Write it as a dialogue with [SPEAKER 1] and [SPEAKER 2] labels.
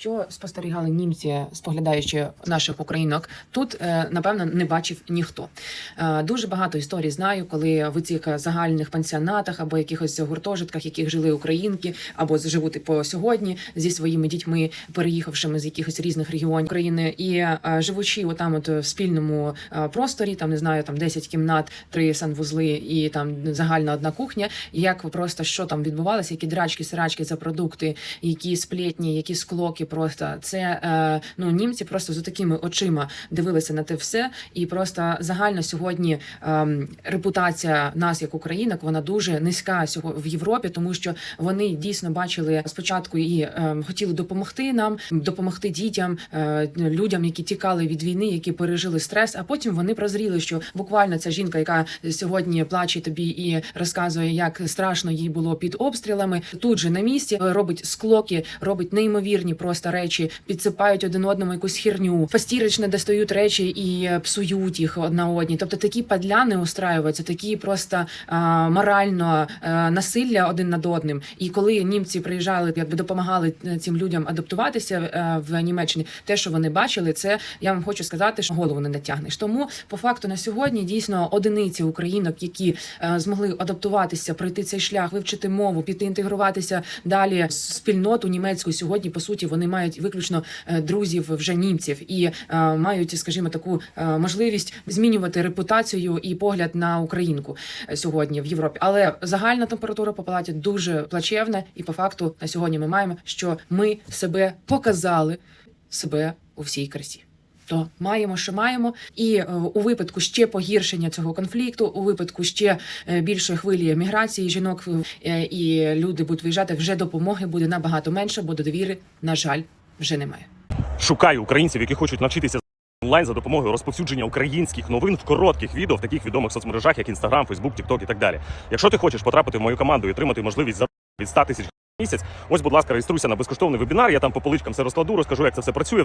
[SPEAKER 1] Що спостерігали німці, споглядаючи наших українок, тут е, напевно не бачив ніхто. Е, Дуже багато історій знаю, коли в цих загальних пансіонатах або якихось гуртожитках, яких жили українки, або живуть по сьогодні зі своїми дітьми, переїхавшими з якихось різних регіонів України, і е, живучи отам, от в спільному просторі, там не знаю, там 10 кімнат, три санвузли і там загальна одна кухня. Як просто що там відбувалося, які драчки, сирачки за продукти, які сплетні, які склоки. Просто це е, ну німці просто з такими очима дивилися на те все, і просто загально сьогодні ем, репутація нас як українок вона дуже низька сього- в Європі, тому що вони дійсно бачили спочатку і ем, хотіли допомогти нам, допомогти дітям, е, людям, які тікали від війни, які пережили стрес. А потім вони прозріли, що буквально ця жінка, яка сьогодні плаче тобі і розказує, як страшно їй було під обстрілами, тут же на місці е, робить склоки, робить неймовірні просто речі, підсипають один одному якусь херню, фастірично достають речі і е, псують їх одна одній. Тобто такі падляни устраюються, такі просто а, морально е, насилля один над одним. І коли німці приїжджали, якби допомагали е, цим людям адаптуватися е, в Німеччині, те, що вони бачили, це я вам хочу сказати, що голову не натягнеш. Тому по факту на сьогодні дійсно одиниці українок, які е, змогли адаптуватися, пройти цей шлях, вивчити мову, піти інтегруватися далі спільноту німецьку. Сьогодні по суті вони мають виключно е, друзів вже німців і е, мають, скажімо, таку е, можливість змінювати репутацію і погляд на українку сьогодні в Європі. Але загальна температура по палаті дуже плачевна, і по факту на сьогодні ми маємо, що ми себе показали себе у всій красі. То маємо, що маємо, і е, у випадку ще погіршення цього конфлікту, у випадку ще е, більшої хвилі міграції жінок е, і люди будуть виїжджати, вже допомоги буде набагато менше, бо довіри, на жаль, вже немає.
[SPEAKER 2] Шукаю українців, які хочуть навчитися онлайн за допомогою розповсюдження українських новин в коротких відео в таких відомих соцмережах, як Instagram, Facebook, TikTok і так далі. Якщо ти хочеш потрапити в мою команду і отримати можливість за від 100 тисяч місяць, ось, будь ласка, реєструйся на безкоштовний вебінар. Я там по поличкам все розкладу, розкажу, як це все працює.